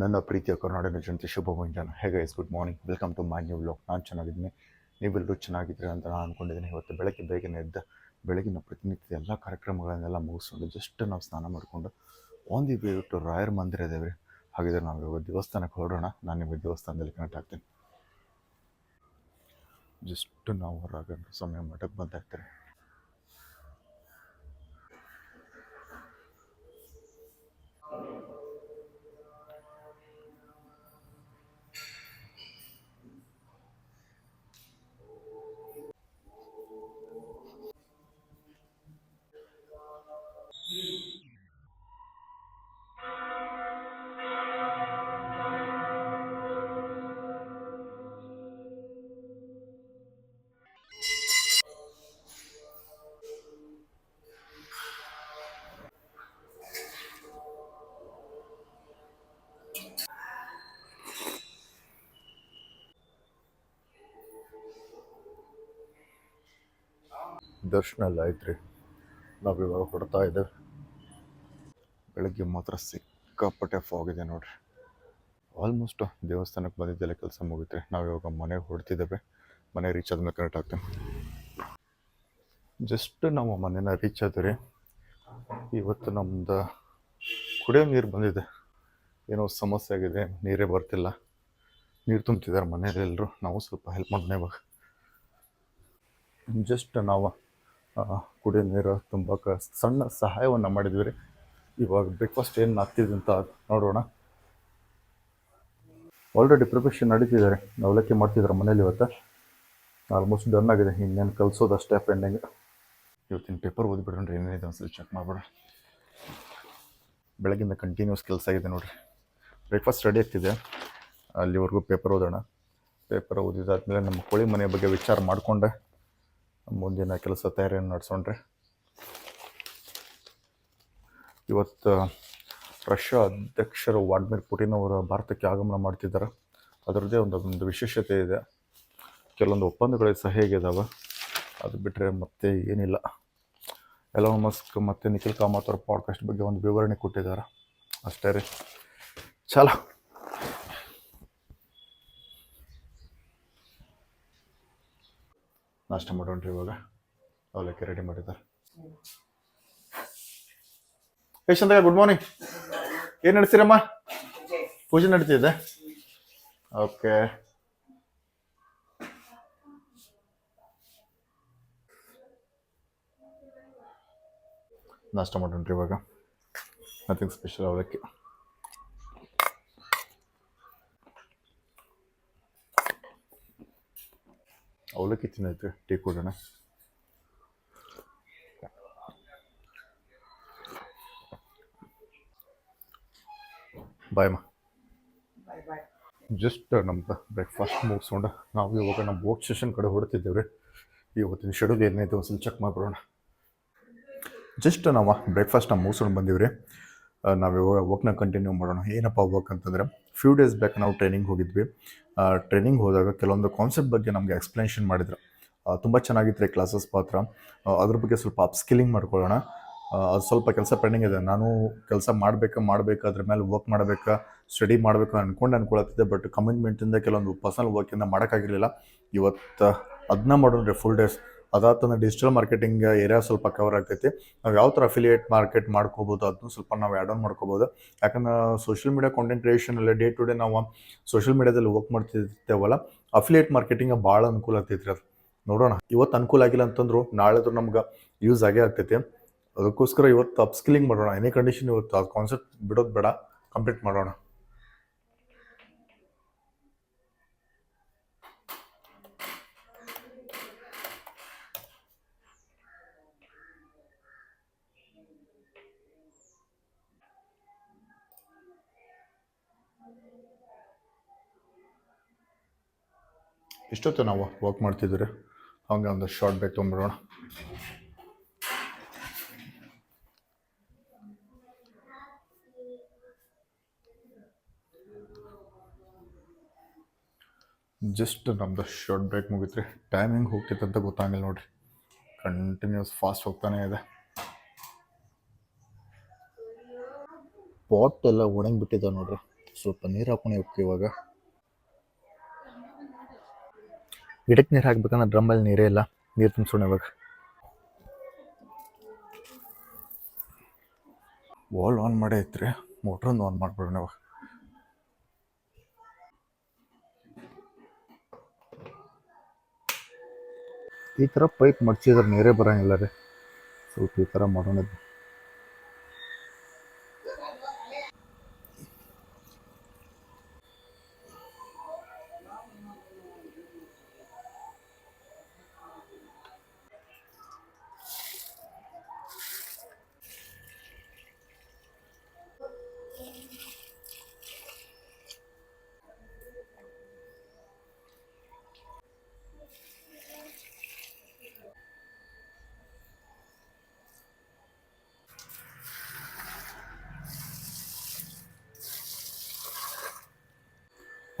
ನನ್ನ ಪ್ರೀತಿಯ ಕರ್ನಾಟಕ ಜನತೆ, ಶುಭ ಮುಂಜಾನೆ. ಹೇಗೆ is good morning welcome to my new vlog ನಾನು ಚೆನ್ನಾಗಿದ್ದೀನಿ. ನೀವೆಲ್ಲರೂ ಚೆನ್ನಾಗಿದ್ದೀರಿ ಅಂತ ನಾನು ಅಂದ್ಕೊಂಡಿದ್ದೀನಿ ಇವತ್ತು ಬೆಳಗ್ಗೆ ಬೇಗನೆ ಎದ್ದ ಬೆಳಗಿನ ಪ್ರತಿನಿತ್ಯ ಎಲ್ಲ ಕಾರ್ಯಕ್ರಮಗಳನ್ನೆಲ್ಲ ಮುಗಿಸ್ಕೊಂಡು ಜಸ್ಟ್ ನಾವು ಸ್ನಾನ ಮಾಡಿಕೊಂಡು ಆನ್ ದಿ ವೇ ಟು ರಾಯರ್ ಮಂದಿರ ಇದ್ದೇವೆ. ಹಾಗಿದ್ರೆ ನಾವು ಇವಾಗ ದೇವಸ್ಥಾನಕ್ಕೆ ಹೊರಡೋಣ. ನಾನು ನಿಮಗೆ ದೇವಸ್ಥಾನದಲ್ಲಿ ಕನೆಕ್ಟ್ ಆಗ್ತೀನಿ. ಜಸ್ಟ್ ನಾವು ಹೊರಗಂಟು ಸಮಯ ಮಠಕ್ಕೆ ಬಂದಾಗ್ತಾರೆ. ದರ್ಶನ ಎಲ್ಲ ಐತ್ರಿ ನಾವು ಇವಾಗ ಹೊಡ್ತಾ ಇದ್ದೇವೆ ಬೆಳಗ್ಗೆ ಮಾತ್ರ ಸಿಕ್ಕಾಪಟ್ಟೆ ಫಾಗ್ ಇದೆ ನೋಡ್ರಿ. ಆಲ್ಮೋಸ್ಟ್ ದೇವಸ್ಥಾನಕ್ಕೆ ಬಂದಿದ್ದೆಲ್ಲ ಕೆಲಸ ಮುಗಿತ್ರಿ. ನಾವು ಇವಾಗ ಮನೆಗೆ ಹೊಡ್ತಿದ್ದೇವೆ ಮನೆ ರೀಚ್ ಆದ್ಮೇಲೆ ಕರೆಕ್ಟ್ ಆಗ್ತೇವೆ ಜಸ್ಟ್ ನಾವು ಮನೇನ ರೀಚ್ ಆದ್ರಿ ಇವತ್ತು ನಮ್ದು ಕುಡಿಯೋ ನೀರು ಬಂದಿದೆ. ಏನೋ ಸಮಸ್ಯೆ ಆಗಿದೆ. ನೀರೇ ಬರ್ತಿಲ್ಲ. ನೀರು ತುಂಬ್ತಿದ್ದಾರೆ ಮನೇಲಿ ಎಲ್ಲರೂ ನಾವು ಸ್ವಲ್ಪ ಹೆಲ್ಪ್ ಮಾಡೋಣ ಇವಾಗ. ಜಸ್ಟ್ ನಾವು ಕುಡಿಯೋ ನೀರು ತುಂಬಕ್ಕೆ ಸಣ್ಣ ಸಹಾಯವನ್ನು ಮಾಡಿದ್ವಿ ರೀ. ಇವಾಗ ಬ್ರೇಕ್ಫಾಸ್ಟ್ ಏನು ಆಗ್ತಿದೆ ಅಂತ ನೋಡೋಣ. ಆಲ್ರೆಡಿ ಪ್ರಿಪ್ರೇಷನ್ ನಡೀತಿದ್ದಾರೆ ಅವಲಕ್ಕಿ ಮಾಡ್ತಿದ್ದಾರೆ ಮನೇಲಿ ಇವತ್ತು. ಆಲ್ಮೋಸ್ಟ್ ಡನ್ ಆಗಿದೆ. ಇನ್ನೇನು ಕಲಿಸೋದು ಅಷ್ಟೇ ಪೆಂಡಿಂಗ್ ಇವತ್ತಿನ ಪೇಪರ್ ಓದ್ಬಿಡ್ರಿ ಏನೇನಿದೆ ಒಂದ್ಸಲ ಚೆಕ್ ಮಾಡ್ಬೇಡ ಬೆಳಗಿಂದ ಕಂಟಿನ್ಯೂಸ್ ಕೆಲಸ ಆಗಿದೆ ನೋಡಿರಿ. ಬ್ರೇಕ್ಫಾಸ್ಟ್ ರೆಡಿ ಆಗ್ತಿದೆ. ಅಲ್ಲಿವರೆಗೂ ಪೇಪರ್ ಓದೋಣ. ಪೇಪರ್ ಓದಿದಾದ್ಮೇಲೆ ನಮ್ಮ ಕೋಳಿ ಮನೆಯ ಬಗ್ಗೆ ವಿಚಾರ ಮಾಡಿಕೊಂಡೆ. ಮುಂದಿನ ಕೆಲಸ ತಯಾರಿಯನ್ನು ನಡೆಸೋಣ್ರಿ ಇವತ್ತು ರಷ್ಯಾ ಅಧ್ಯಕ್ಷರು ವ್ಲಾಡಿಮಿರ್ ಪುಟಿನ್ ಅವರು ಭಾರತಕ್ಕೆ ಆಗಮನ ಮಾಡ್ತಿದ್ದಾರೆ. ಅದರದ್ದೇ ಒಂದು ಒಂದು ವಿಶೇಷತೆ ಇದೆ. ಕೆಲವೊಂದು ಒಪ್ಪಂದಗಳು ಸಹ ಹೇಗಿದ್ದಾವೆ ಅದು ಬಿಟ್ಟರೆ ಮತ್ತೆ ಏನಿಲ್ಲ. ಎಲೋ ಮಸ್ಕ್ ಮತ್ತು ನಿಖಿಲ್ ಕಾಮತ್ ಅವ್ರ ಪಾಡ್ಕಾಸ್ಟ್ ಬಗ್ಗೆ ಒಂದು ವಿವರಣೆ ಕೊಟ್ಟಿದ್ದಾರೆ. ಅಷ್ಟೇ ರೀ. ಚಲ. ನಾಷ್ಟ ಮಾಡೋಣ್ರಿ ಇವಾಗ. ಅವಲಕ್ಕಿ ರೆಡಿ ಮಾಡಿದ್ದಾರೆ. ಯಶಂತ ಗುಡ್ ಮಾರ್ನಿಂಗ್ ಏನು ನಡೆಸಿರಮ್ಮ ಪೂಜೆ ನಡೀತಿದೆ. ಓಕೆ. ನಾಷ್ಟ ಮಾಡೋಣ್ರಿ ಇವಾಗ. ನಥಿಂಗ್ ಸ್ಪೆಷಲ್ ಅವಲಕ್ಕಿ. ಅವಲಕ್ಕಿ ತಿನ್ನೈತೆ ಟೀ ಕುಡೋಣ. ಬಾಯಮ್ಮ ಜಸ್ಟ್ ನಮ್ದು ಬ್ರೇಕ್ಫಾಸ್ಟ್ ಮುಗಿಸ್ಕೊಂಡು ನಾವು ಇವಾಗ ನಮ್ಮ ಬೋಟ್ ಸೆಷನ್ ಕಡೆ ಹೊಡ್ತಿದ್ದೇವೆ ರೀ. ಇವತ್ತಿನ ಶೆಡ್ಯೂಲ್ ಏನೈತೆ ಒಂದ್ಸಲ ಚೆಕ್ ಮಾಡ್ಬಿಡೋಣ. ಜಸ್ಟ್ ನಾವು ಬ್ರೇಕ್ಫಾಸ್ಟ್ ನಾವು ಮುಗಿಸ್ಕೊಂಡು ಬಂದೀವಿ ರೀ. ನಾವು ಇವಾಗ ವರ್ಕ್ನ ಕಂಟಿನ್ಯೂ ಮಾಡೋಣ. ಏನಪ್ಪ ವರ್ಕ್ ಅಂತಂದರೆ ಫ್ಯೂ ಡೇಸ್ ಬ್ಯಾಕ್ ನಾವು ಟ್ರೈನಿಂಗ್ ಹೋಗಿದ್ವಿ. ಟ್ರೈನಿಂಗ್ ಹೋದಾಗ ಕೆಲವೊಂದು ಕಾನ್ಸೆಪ್ಟ್ ಬಗ್ಗೆ ನಮಗೆ ಎಕ್ಸ್ಪ್ಲನೇಷನ್ ಮಾಡಿದ್ರು. ತುಂಬ ಚೆನ್ನಾಗಿತ್ತು ಕ್ಲಾಸಸ್ ಪಾತ್ರ. ಆ, ಅದ್ರ ಬಗ್ಗೆ ಸ್ವಲ್ಪ ಅಪ್ಸ್ಕಿಲಿಂಗ್ ಮಾಡ್ಕೊಳ್ಳೋಣ. ಅದು ಸ್ವಲ್ಪ ಕೆಲಸ ಪೆಂಡಿಂಗ್ ಇದೆ. ನಾನು ಕೆಲಸ ಮಾಡಬೇಕಾ ಮಾಡಬೇಕಾ ಅದ್ರ ಮೇಲೆ ವರ್ಕ್ ಮಾಡಬೇಕಾ ಸ್ಟಡಿ ಮಾಡಬೇಕು ಅಂದ್ಕೊಂಡು ಅನ್ಕೊಳತ್ತಿದ್ದೆ ಬಟ್ ಕಮಿಟ್ಮೆಂಟಿಂದ ಕೆಲವೊಂದು ಪರ್ಸನಲ್ ವರ್ಕಿಂದ ಮಾಡೋಕ್ಕಾಗಿರಲಿಲ್ಲ. ಇವತ್ತು ಅದನ್ನ ಮಾಡೋಣ ಫುಲ್ ಡೇಸ್ ಅದಾತಂದ್ರೆ ಡಿಜಿಟಲ್ ಮಾರ್ಕೆಟಿಂಗ್ ಏರಿಯಾ ಸ್ವಲ್ಪ ಕವರ್ ಆಗ್ತೈತಿ. ನಾವು ಯಾವ ಥರ ಅಫಿಲಿಯೇಟ್ ಮಾರ್ಕೆಟ್ ಮಾಡ್ಕೋಬೋದು ಅದನ್ನು ಸ್ವಲ್ಪ ನಾವು ಆ್ಯಡ್ ಆನ್ ಮಾಡ್ಕೋಬೋದು. ಯಾಕಂದ್ರೆ ಸೋಷಿಯಲ್ ಮೀಡಿಯಾ ಕಾಂಟೆಂಟ್ ಕ್ರಿಯೇಷನಲ್ಲಿ ಡೇ ಟು ಡೇ ನಾವು ಸೋಷಿಯಲ್ ಮೀಡಿಯಾದಲ್ಲಿ ವರ್ಕ್ ಮಾಡ್ತಿರ್ತೇವಲ್ಲ ಅಫಿಲಿಯೇಟ್ ಮಾರ್ಕೆಟಿಂಗ್ ಭಾಳ ಅನುಕೂಲ ಆಗ್ತೈತ್ರಿ ಅದು. ನೋಡೋಣ, ಇವತ್ತು ಅನುಕೂಲ ಆಗಿಲ್ಲ ಅಂತಂದ್ರು ನಾಳೆದು ನಮ್ಗೆ ಯೂಸ್ ಆಗೇ ಆಗ್ತೈತಿ. ಅದಕ್ಕೋಸ್ಕರ ಇವತ್ತು ಅಪ್ಸ್ಕಿಲಿಂಗ್ ಮಾಡೋಣ ಎನಿ ಕಂಡೀಷನ್ ಇವತ್ತು ಅದು ಕಾನ್ಸೆಪ್ಟ್ ಬಿಡೋದು ಬೇಡ ಕಂಪ್ಲೀಟ್ ಮಾಡೋಣ. ಇಷ್ಟೊತ್ತು ನಾವು ವಾಕ್ ಮಾಡ್ತಿದ್ದೀರಿ. ಹಂಗೆ ಒಂದು ಶಾರ್ಟ್ ಬ್ರೇಕ್ ತೊಗೊಂಬಿಡೋಣ ಜಸ್ಟ್ ನಮ್ದು ಶಾರ್ಟ್ ಬ್ರೇಕ್ ಮುಗಿತ್ರಿ. ಟೈಮಿಂಗ್ ಹೆಂಗೆ ಹೋಗ್ತೈತೆ ಅಂತ ಗೊತ್ತಾಗಿಲ್ಲ ನೋಡ್ರಿ. ಕಂಟಿನ್ಯೂಸ್ ಫಾಸ್ಟ್ ಹೋಗ್ತಾನೆ ಇದೆ. ಪಾಟ್ ಎಲ್ಲ ಒಣಗಿ ಬಿಟ್ಟಿದ್ದಾವೆ ನೋಡ್ರಿ. ಸ್ವಲ್ಪ ನೀರು ಹಾಕೊಂಡು ಹೋಗ್ತೀವಿ ಇವಾಗ. ಗಿಡಕ್ಕೆ ನೀರು ಹಾಕ್ಬೇಕಂದ್ರೆ ಡ್ರಮ್ಮಲ್ಲಿ ನೀರೇ ಇಲ್ಲ. ನೀರು ತುಂಬಿಸೋಣ ಇವಾಗ ವಾಲ್ ಆನ್ ಮಾಡೇ ಐತ್ರಿ ಮೋಟ್ರೊಂದು ಆನ್ ಮಾಡ್ಬಿಡೋಣ ಇವಾಗ. ಈ ಥರ ಪೈಪ್ ಮಡ್ಚಿದ್ರೆ ನೀರೇ ಬರೋಂಗಿಲ್ಲ ರೀ. ಸ್ವಲ್ಪ ಈ ಥರ ಮಾಡೋಣ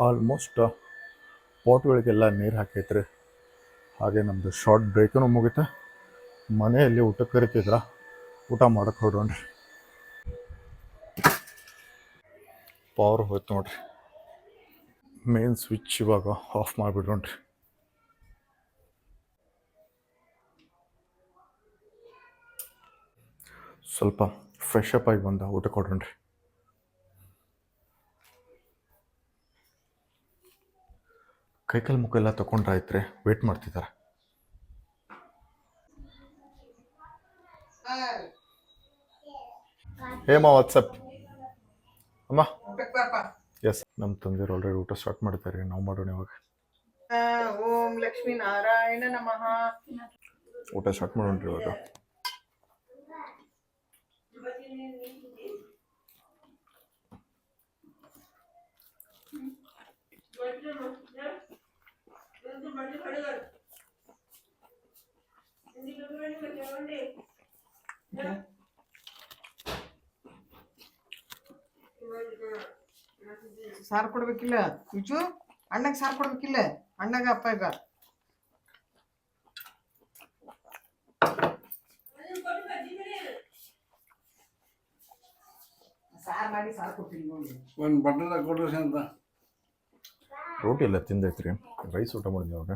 ಆಲ್ಮೋಸ್ಟ್ ಪಾಟ್ಗಳಿಗೆಲ್ಲ ನೀರು ಹಾಕೈತ್ರಿ. ಹಾಗೆ ನಮ್ಮದು ಶಾರ್ಟ್ ಬ್ರೇಕೂ ಮುಗಿತ, ಮನೆಯಲ್ಲಿ ಊಟಕ್ಕೆ ಕರಿತಿದ್ರ? ಊಟ ಮಾಡಕ್ಕೆ ಹೊಡೋಣ್ರಿ ಪವರ್ ಹೋಯ್ತು ನೋಡ್ರಿ. ಮೇನ್ ಸ್ವಿಚ್ ಇವಾಗ ಆಫ್ ಮಾಡಿಬಿಡೋಣ್ರಿ ಸ್ವಲ್ಪ ಫ್ರೆಶ್ ಅಪ್ ಆಗಿ ಬಂದ ಊಟ ಕೊಡ್ರಿ ಕೈಕಾಲು ಮುಖ ಎಲ್ಲ ತಗೊಂಡ್ರೆ ಆಯ್ತ್ರಿ ವೇಟ್ ಮಾಡ್ತಿದ್ದಾರೆ ಹೇಮಾ ವಾಟ್ಸಪ್ ಅಮ್ಮ? ಎಸ್ ನಮ್ಮ ತಂದೆಯವ್ರು ಆಲ್ರೆಡಿ ಊಟ ಸ್ಟಾರ್ಟ್ ಮಾಡ್ತಾರೆ ನಾವು ಮಾಡೋಣ ಇವಾಗ. ಓಂ ಲಕ್ಷ್ಮೀ ನಾರಾಯಣ ನಮಃ. ಊಟ ಸ್ಟಾರ್ಟ್ ಮಾಡೋಣ್ರಿ ಇವಾಗ. ಸಾರು ಕೊಡ್ಬೇಕಿಲ್ಲ ವಿಜು ಅಣ್ಣಗೆ ಸಾರು ಕೊಡ್ಬೇಕಿಲ್ಲ ಅಣ್ಣಗ ಅಪ್ಪ ಈಗ ಸಾರು ಮಾಡಿ ಸಾರು ಕೊಡ್ತೀನಿ ನೋಡಿ ಒಂದು ಬಟ್ಟದ ಕೊಡ್ರಿ ಅಂತ ರೋಟಿ ಎಲ್ಲ ತಿಂದೈತ್ರಿ ರೈಸ್ ಊಟ ಮಾಡಿದ್ವಿ ಇವಾಗ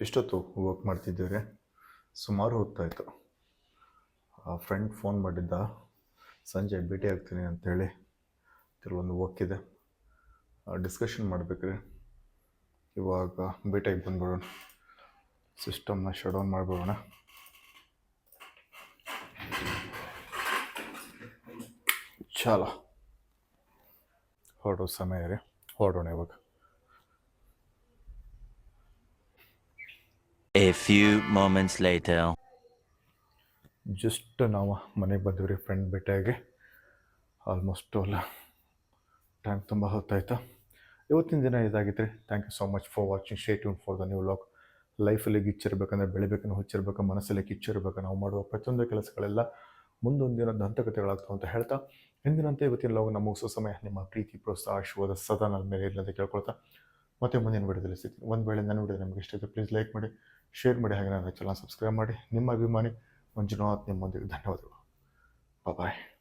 ಇಷ್ಟೊತ್ತು ವರ್ಕ್ ಮಾಡ್ತಿದ್ದೇವೆ ಸುಮಾರು ಹೊತ್ತಾಯಿತು. ಆ ಫ್ರೆಂಡ್ ಫೋನ್ ಮಾಡಿದ್ದ, ಸಂಜೆ ಭೇಟಿ ಆಗ್ತೀನಿ ಅಂಥೇಳಿ ಕೆಲವೊಂದು ವರ್ಕ್ ಇದೆ ಡಿಸ್ಕಷನ್ ಮಾಡಬೇಕ್ರಿ. ಇವಾಗ ಭೇಟಿಯಾಗಿ ಬಂದ್ಬಿಡೋಣ. ಸಿಸ್ಟಮ್ನ ಡೌನ್ ಮಾಡಿಬಿಡೋಣ. ಚಾಲ. ಹೊರಡೋ ಸಮಯ ರೀ. ಹೊರಡೋಣ ಇವಾಗ. A few moments later. Just ನಾವು ಮನೆಗೆ ಬಂದಿವ್ರಿ ಫ್ರೆಂಡ್ ಭೇಟಿಯಾಗಿ. ಆಲ್ಮೋಸ್ಟ್ ಅಲ್ಲ ಟೈಮ್ ತುಂಬ ಹೊತ್ತಾಯ್ತು. ಇವತ್ತಿನ ದಿನ ಇದಾಗಿತ್ತು ರೀ thank you so much for watching stay tune for the new lock ಲೈಫಲ್ಲಿ ಗಿಚ್ಚಿರ್ಬೇಕಂದ್ರೆ ಬೆಳಿಬೇಕನ್ನು ಹುಚ್ಚಿರ್ಬೇಕು, ಮನಸ್ಸಲ್ಲಿ ಕಿಚ್ಚಿರ್ಬೇಕು. ನಾವು ಮಾಡುವ ಪ್ರತಿಯೊಂದು ಕೆಲಸಗಳೆಲ್ಲ ಮುಂದೊಂದು ದಿನ ದಂತಕಥೆಗಳಾಗ್ತಾವೆ ಅಂತ ಹೇಳ್ತಾ. ಎಂದಿನಂತೆ ಇವತ್ತಿನ ಲಾಗ್ ನಮ್ಮ ಮುಗಿಸೋ ಸಮಯ ನಿಮ್ಮ ಪ್ರೀತಿ, ಪ್ರೋತ್ಸಾಹ, ಆಶೀರ್ವಾದ ಸದಾ ನನ್ನ ಮೇಲೆ ಇರಲಿ ಅಂತ ಕೇಳ್ಕೊಳ್ತಾ. ಮತ್ತೆ ಮುಂದಿನ ವಿಡಿಯೋದಲ್ಲಿ ಸಿಗ್ತೀನಿ. ಒಂದು ವೇಳೆ ನನ್ನ ವಿಡಿಯೋ ನಿಮಗೆ ಇಷ್ಟ ಇತ್ತು ಪ್ಲೀಸ್ ಲೈಕ್ ಮಾಡಿ ಶೇರ್ ಮಾಡಿ, ಹಾಗೆ ನನ್ನ ಚಾನಲ್ ಸಬ್ಸ್ಕ್ರೈಬ್ ಮಾಡಿ. ನಿಮ್ಮ ಅಭಿಮಾನಿ こんにちは、天文で歌いようでは。バイバイ。